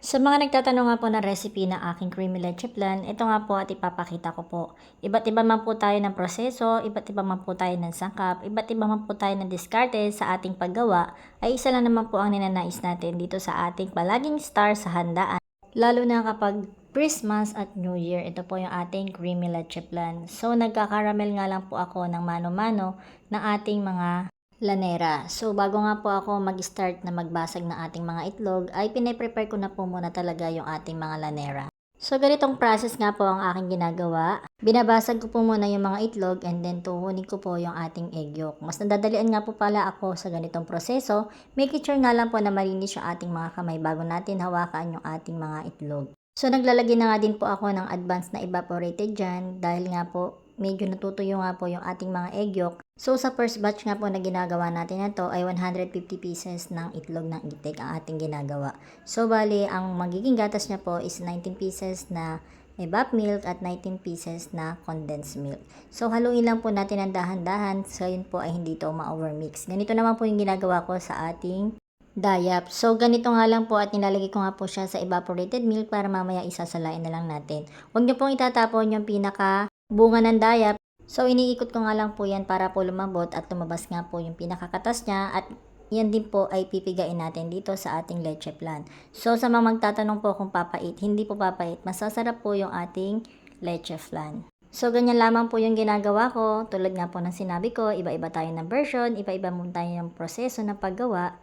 Sa mga nagtatanong nga po ng recipe ng aking creamy leche flan, ito nga po at ipapakita ko po. Iba't iba man po tayo ng proseso, iba't iba man po tayo ng sangkap, iba't iba man po tayo ng diskarte sa ating paggawa, ay isa lang naman po ang ninanais natin dito sa ating palaging star sa handaan. Lalo na kapag Christmas at New Year, ito po yung ating creamy leche flan. So nagkakaramel nga lang po ako ng mano-mano ng ating mga lanera. So, bago nga po ako mag-start na magbasag ng ating mga itlog, ay pinaprepare ko na po muna talaga yung ating mga lanera. So, ganitong process nga po ang aking ginagawa. Binabasag ko po muna yung mga itlog and then tuhunin ko po yung ating egg yolk. Mas nadadalian nga po pala ako sa ganitong proseso. Make sure nga lang po na malinis yung ating mga kamay bago natin hawakan yung ating mga itlog. So, naglalagay na nga din po ako ng advanced na evaporated dyan dahil nga po medyo natutuyo nga po yung ating mga egg yolk. So, sa first batch nga po na ginagawa natin na to ay 150 pieces ng itlog ng itik ang ating ginagawa. So, bali, ang magiging gatas niya po is 19 pieces na evap milk at 19 pieces na condensed milk. So, haluin lang po natin ang dahan-dahan so yun po ay hindi ito ma-overmix. Ganito naman po yung ginagawa ko sa ating dayap. So, ganito nga lang po at nilalagay ko nga po siya sa evaporated milk para mamaya isasalain na lang natin. Huwag niyo pong itatapon yung pinaka bunga ng dayap. So, iniikot ko nga lang po yan para po lumambot at lumabas nga po yung pinakakatas niya at yan din po ay pipigain natin dito sa ating leche plan. So, sa mga magtatanong po kung papait, hindi po papait, masasarap po yung ating leche flan. So, ganyan lamang po yung ginagawa ko. Tulad nga po ng sinabi ko, iba-iba tayo ng version, iba-iba mo tayo ng proseso ng paggawa.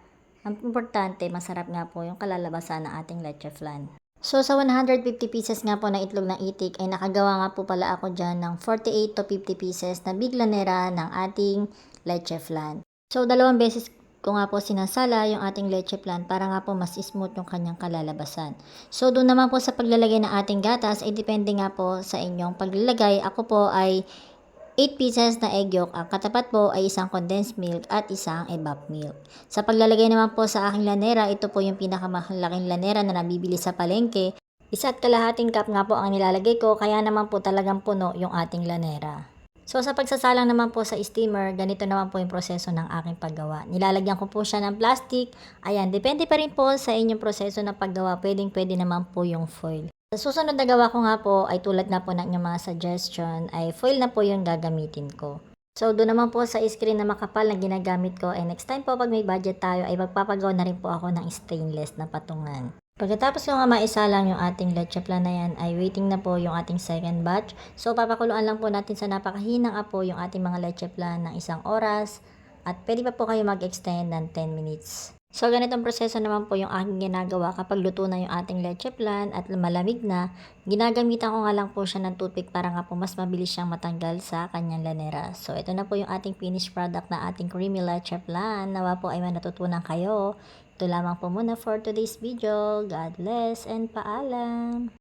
Ang importante, masarap nga po yung kalalabasan ng ating leche flan. So, sa 150 pieces nga po ng itlog ng itik, ay nakagawa nga po pala ako dyan ng 48 to 50 pieces na big lanera ng ating leche flan. So, dalawang beses ko nga po sinasala yung ating leche flan para nga po mas smooth yung kanyang kalalabasan. So, doon naman po sa paglalagay ng ating gatas, ay depende nga po sa inyong paglalagay. Ako po ay 8 pieces na egg yolk. Ang katapat po ay isang condensed milk at isang evap milk. Sa paglalagay naman po sa aking lanera, ito po yung pinakamalaking lanera na nabibili sa palengke. Isa at kalahating cup nga po ang nilalagay ko, kaya naman po talagang puno yung ating lanera. So sa pagsasalang naman po sa steamer, ganito naman po yung proseso ng aking paggawa. Nilalagyan ko po siya ng plastic. Ayan, depende pa rin po sa inyong proseso ng paggawa. Pwedeng pwede naman po yung foil. Sa susunod na gawa ko nga po ay tulad nga po ng inyong mga suggestion ay foil na po yung gagamitin ko. So doon naman po sa screen na makapal na ginagamit ko ay next time po pag may budget tayo ay magpapagawa na rin po ako ng stainless na patungan. Pagkatapos ko nga maisa lang yung ating leche plan na yan ay waiting na po yung ating second batch. So papakuluan lang po natin sa napakahinang apo yung ating mga leche plan ng isang oras at pwede pa po kayo mag-extend ng 10 minutes. So, ganitong proseso naman po yung aking ginagawa kapag luto na yung ating leche plan at malamig na. Ginagamitan ko nga lang po siya ng toothpick para nga po mas mabilis siyang matanggal sa kanyang lanera. So, ito na po yung ating finished product na ating creamy leche plan. Nawa po ay may natutunan kayo. Ito lamang po muna for today's video. God bless and paalam!